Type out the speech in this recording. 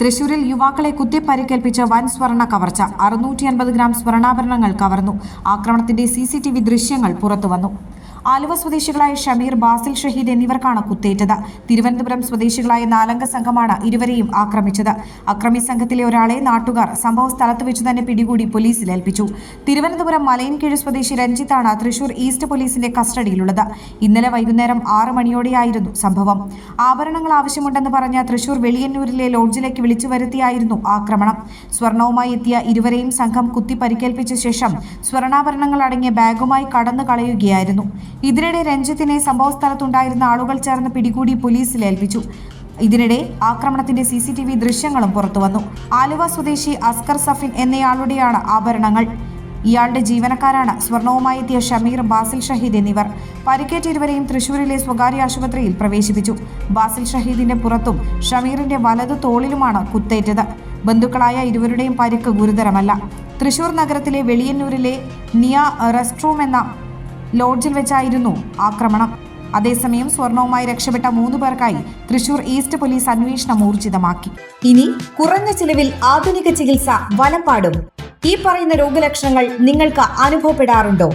തൃശൂരിൽ യുവാക്കളെ കുത്തി പരിക്കേൽപ്പിച്ച വൻ സ്വർണ കവർച്ച. അറുന്നൂറ്റി അൻപത് ഗ്രാം സ്വർണാഭരണങ്ങൾ കവർന്നു. ആക്രമണത്തിന്റെ സി ദൃശ്യങ്ങൾ പുറത്തുവന്നു. ആലുവ സ്വദേശികളായ ഷമീർ ബാസിൽ ഷഹീദ് എന്നിവർക്കാണ് കുത്തേറ്റത്. തിരുവനന്തപുരം സ്വദേശികളായ നാലംഗ സംഘമാണ് ഇരുവരെയും ആക്രമിച്ചത്. അക്രമി സംഘത്തിലെ ഒരാളെ നാട്ടുകാർ സംഭവ സ്ഥലത്ത് വെച്ച് തന്നെ പിടികൂടി പോലീസിൽ ഏൽപ്പിച്ചു. തിരുവനന്തപുരം മലയൻകീഴ് സ്വദേശി രഞ്ജിത്താണ് തൃശൂർ ഈസ്റ്റ് പോലീസിന്റെ കസ്റ്റഡിയിലുള്ളത്. ഇന്നലെ വൈകുന്നേരം ആറ് മണിയോടെയായിരുന്നു സംഭവം. ആഭരണങ്ങൾ ആവശ്യമുണ്ടെന്ന് പറഞ്ഞ തൃശൂർ വെളിയന്നൂരിലെ ലോഡ്ജിലേക്ക് വിളിച്ചു വരുത്തിയായിരുന്നു ആക്രമണം. സ്വർണവുമായി എത്തിയ ഇരുവരെയും സംഘം കുത്തി പരിക്കേൽപ്പിച്ച ശേഷം സ്വർണാഭരണങ്ങൾ അടങ്ങിയ ബാഗുമായി കടന്നു കളയുകയായിരുന്നു ഇതിനിടെ രഞ്ജിത്തിനെ സംഭവസ്ഥലത്തുണ്ടായിരുന്ന ആളുകൾ ചേർന്ന് പിടികൂടി പോലീസിൽ ഏൽപ്പിച്ചു. ഇതിനിടെ ആക്രമണത്തിന്റെ സി സി ടി വി ദൃശ്യങ്ങളും പുറത്തുവന്നു. ആലുവ സ്വദേശി അസ്കർ സഫിൻ എന്നയാളുടെയാണ് ആഭരണങ്ങൾ. ഇയാളുടെ ജീവനക്കാരാണ് സ്വർണവുമായി എത്തിയ ഷമീർ ബാസിൽ ഷഹീദ് എന്നിവർ. പരിക്കേറ്റ ഇരുവരെയും തൃശൂരിലെ സ്വകാര്യ ആശുപത്രിയിൽ പ്രവേശിപ്പിച്ചു. ബാസിൽ ഷഹീദിന്റെ പുറത്തും ഷമീറിന്റെ വലതു തോളിലുമാണ് കുത്തേറ്റത്. ബന്ധുക്കളായ ഇരുവരുടെയും പരിക്ക് ഗുരുതരമല്ല. തൃശൂർ നഗരത്തിലെ വെളിയന്നൂരിലെ നിയ റെസ്റ്റ്റൂം എന്ന ലോഡ്ജിൽ വെച്ചായിരുന്നു ആക്രമണം. അതേസമയം സ്വർണവുമായി രക്ഷപ്പെട്ട മൂന്ന് പേർക്കായി തൃശൂർ ഈസ്റ്റ് പോലീസ് അന്വേഷണം ഊർജിതമാക്കി. ഇനി കുറഞ്ഞ ചിലവിൽ ആധുനിക ചികിത്സ വലപ്പാടും ഈ പറയുന്ന രോഗലക്ഷണങ്ങൾ നിങ്ങൾക്ക് അനുഭവപ്പെടാറുണ്ടോ?